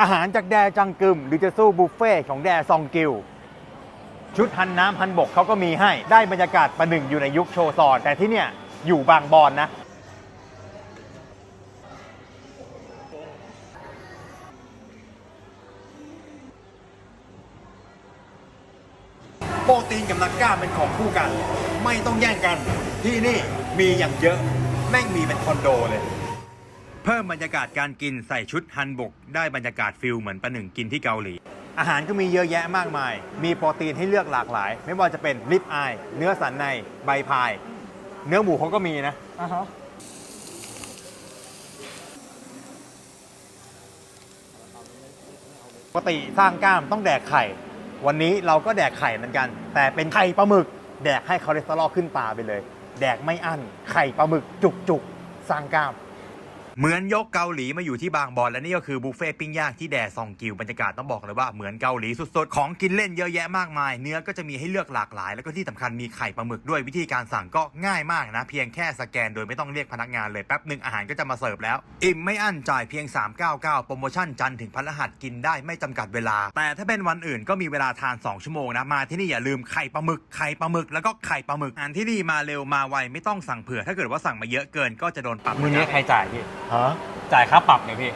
อาหารจากแดจังกึม หรือจะสู้บุฟเฟ่ของแดซองกิว ชุดฮันน้ำฮันบกเขาก็มีให้ได้บรรยากาศประหนึ่งอยู่ในยุคโชซอน แต่ที่เนี่ยอยู่บางบอนนะโปรตีนกับนักกล้ามเป็นของคู่กัน ไม่ต้องแย่งกัน ที่นี่มีอย่างเยอะ แม่งมีเป็นคอนโดเลย เพิ่มบรรยากาศการกินใส่ชุดฮันบก ได้บรรยากาศฟิลเหมือนประหนึ่งกินที่เกาหลี อาหารก็มีเยอะแยะมากมาย มีโปรตีนให้เลือกหลากหลาย ไม่ว่าจะเป็นลิปอาย เนื้อสันในใบพาย เนื้อหมูเขาก็มีนะ อ่าฮะปกติสร้างกล้ามต้องแดกไข่ วันนี้เราก็แดกไข่เหมือนกัน แต่เป็นไข่ปลาหมึก แดกให้คอเลสเตอรอลขึ้นตาไปเลย แดกไม่อั้นไข่ปลาหมึกจุกจุกๆสร้างกล้าม เหมือนยกเกาหลีมาอยู่ที่บางบอนและนี่ก็คือบุฟเฟ่ต์ปิ้งย่างที่แดซองกิวบรรยากาศต้องบอกเลยว่าเหมือนเกาหลีสุดๆ ของกินเล่นเยอะแยะมากมาย เนื้อก็จะมีให้เลือกหลากหลาย แล้วก็ที่สำคัญมีไข่ปลาหมึกด้วยวิธีการสั่งก็ง่ายมากนะ เพียงแค่สแกนโดยไม่ต้องเรียกพนักงานเลยแป๊บหนึ่งอาหารก็จะมาเสิร์ฟแล้ว อิ่มไม่อั้นจ่ายเพียง 399 โปรโมชั่นจันถึงพฤหัสกินได้ไม่จำกัดเวลา แต่ถ้าเป็นวันอื่นก็มีเวลาทาน 2 ชั่วโมงนะมาที่นี่อย่าลืมไข่ปลาหมึกไข่ปลาหมึกแล้วก็ไข่ปลาหมึกอาหารที่นี่มาเร็วมาไวไม่ต้องสั่งเผื่อ ถ้าเกิดว่าสั่งมาเยอะเกินก็จะโดนปรับมือนี้ใครจ่ายพี่ฮะจ่ายค่าปรับเนี่ยพี่